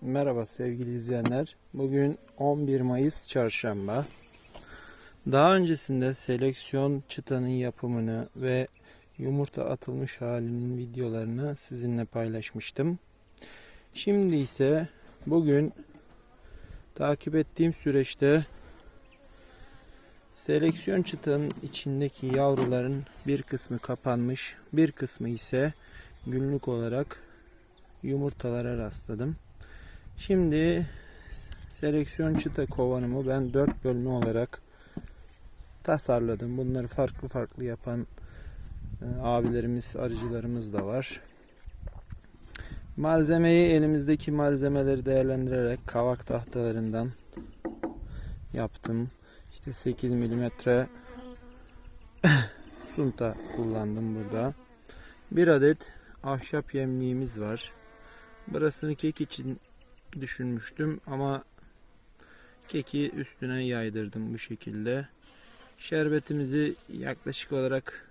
Merhaba sevgili izleyenler. Bugün 11 Mayıs Çarşamba. Daha öncesinde seleksiyon çıtanın yapımını ve yumurta atılmış halinin videolarını sizinle paylaşmıştım. Şimdi ise bugün takip ettiğim süreçte seleksiyon çıtanın içindeki yavruların bir kısmı kapanmış, bir kısmı ise günlük olarak yumurtalara rastladım. Şimdi seleksiyon çıta kovanımı ben 4 bölme olarak tasarladım. Bunları farklı farklı yapan e, abilerimiz, arıcılarımız da var. Malzemeyi elimizdeki malzemeleri değerlendirerek kavak tahtalarından yaptım. İşte 8 milimetre sunta kullandım burada. Bir adet ahşap yemliğimiz var. Burasını kek için düşünmüştüm ama keki üstüne yaydırdım bu şekilde. Şerbetimizi yaklaşık olarak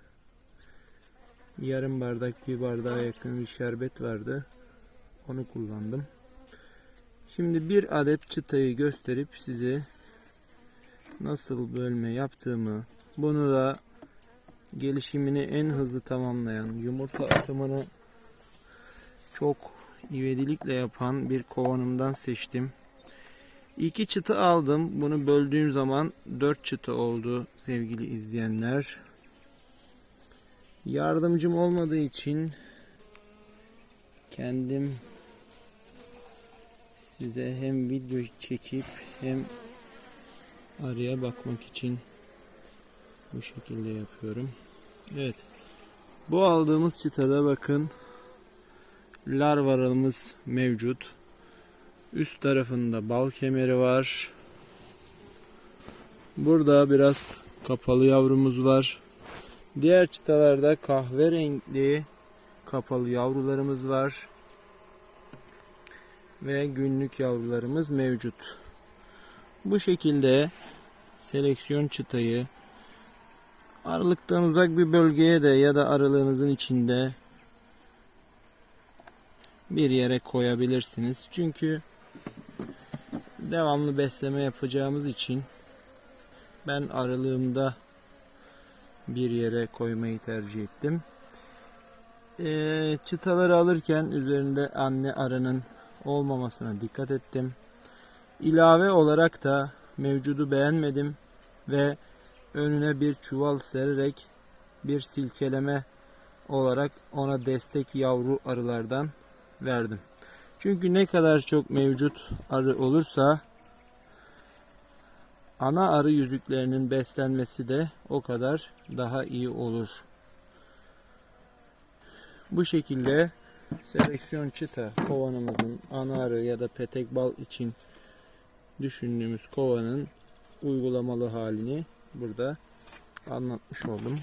yarım bardak bir bardağa yakın bir şerbet vardı. Onu kullandım. Şimdi bir adet çıtayı gösterip size nasıl bölme yaptığımı, bunu da gelişimini en hızlı tamamlayan, yumurta atımını çok ivedilikle yapan bir kovanımdan seçtim. İki çıtı aldım. Bunu böldüğüm zaman dört çıtı oldu sevgili izleyenler. Yardımcım olmadığı için kendim size hem video çekip hem araya bakmak için bu şekilde yapıyorum. Evet. Bu aldığımız çıtada bakın larvalarımız mevcut. Üst tarafında bal kemeri var. Burada biraz kapalı yavrumuz var. Diğer çıtalarda kahverengi kapalı yavrularımız var. Ve günlük yavrularımız mevcut. Bu şekilde seleksiyon çıtayı aralıktan uzak bir bölgeye de ya da aralığınızın içinde bir yere koyabilirsiniz. Çünkü devamlı besleme yapacağımız için ben aralığımda bir yere koymayı tercih ettim. Ee, çıtaları alırken üzerinde anne arının olmamasına dikkat ettim. İlave olarak da mevcudu beğenmedim ve önüne bir çuval sererek bir silkeleme olarak ona destek yavru arılardan verdim. Çünkü ne kadar çok mevcut arı olursa ana arı yüzüklerinin beslenmesi de o kadar daha iyi olur. Bu şekilde seleksiyon çıta kovanımızın ana arı ya da petek bal için düşündüğümüz kovanın uygulamalı halini burada anlatmış oldum.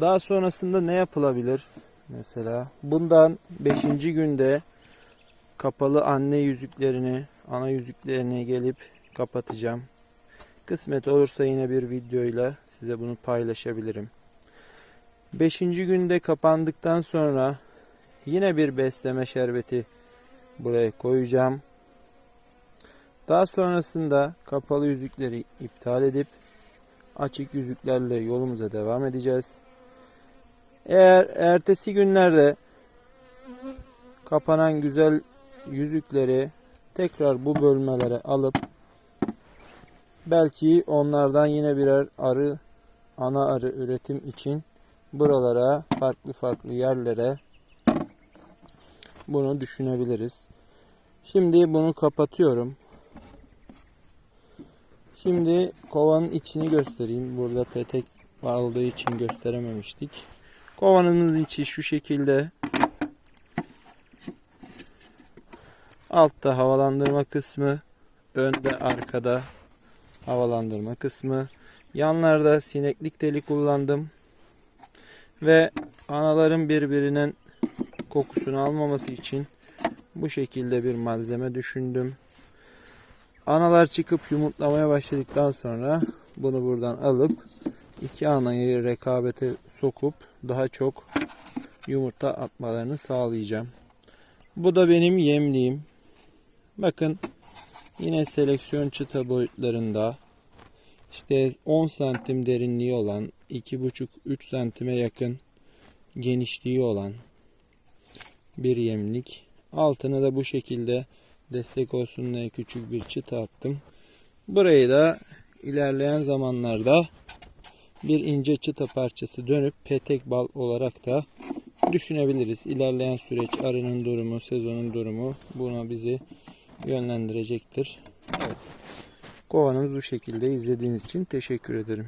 Daha sonrasında ne yapılabilir? Mesela bundan 5. günde kapalı anne yüzüklerini, ana yüzüklerini gelip kapatacağım. Kısmet olursa yine bir videoyla size bunu paylaşabilirim. 5. günde kapandıktan sonra yine bir besleme şerbeti buraya koyacağım. Daha sonrasında kapalı yüzükleri iptal edip açık yüzüklerle yolumuza devam edeceğiz. Eğer ertesi günlerde kapanan güzel yüzükleri tekrar bu bölmelere alıp belki onlardan yine birer arı ana arı üretim için buralara farklı farklı yerlere bunu düşünebiliriz. Şimdi bunu kapatıyorum. Şimdi kovanın içini göstereyim. Burada petek aldığı için gösterememiştik. Kovanımız içi şu şekilde. Altta havalandırma kısmı, önde arkada havalandırma kısmı. Yanlarda sineklik teli kullandım. Ve anaların birbirinin kokusunu almaması için bu şekilde bir malzeme düşündüm. Analar çıkıp yumurtlamaya başladıktan sonra bunu buradan alıp iki anayı rekabete sokup daha çok yumurta atmalarını sağlayacağım. Bu da benim yemliğim. Bakın yine seleksiyon çıta boyutlarında işte 10 santim derinliği olan 2,5-3 santime yakın genişliği olan bir yemlik. Altına da bu şekilde destek olsun diye küçük bir çıta attım. Burayı da ilerleyen zamanlarda bir ince çıta parçası dönüp petek bal olarak da düşünebiliriz. İlerleyen süreç arının durumu, sezonun durumu buna bizi yönlendirecektir. Evet. Kovanımız bu şekilde izlediğiniz için teşekkür ederim.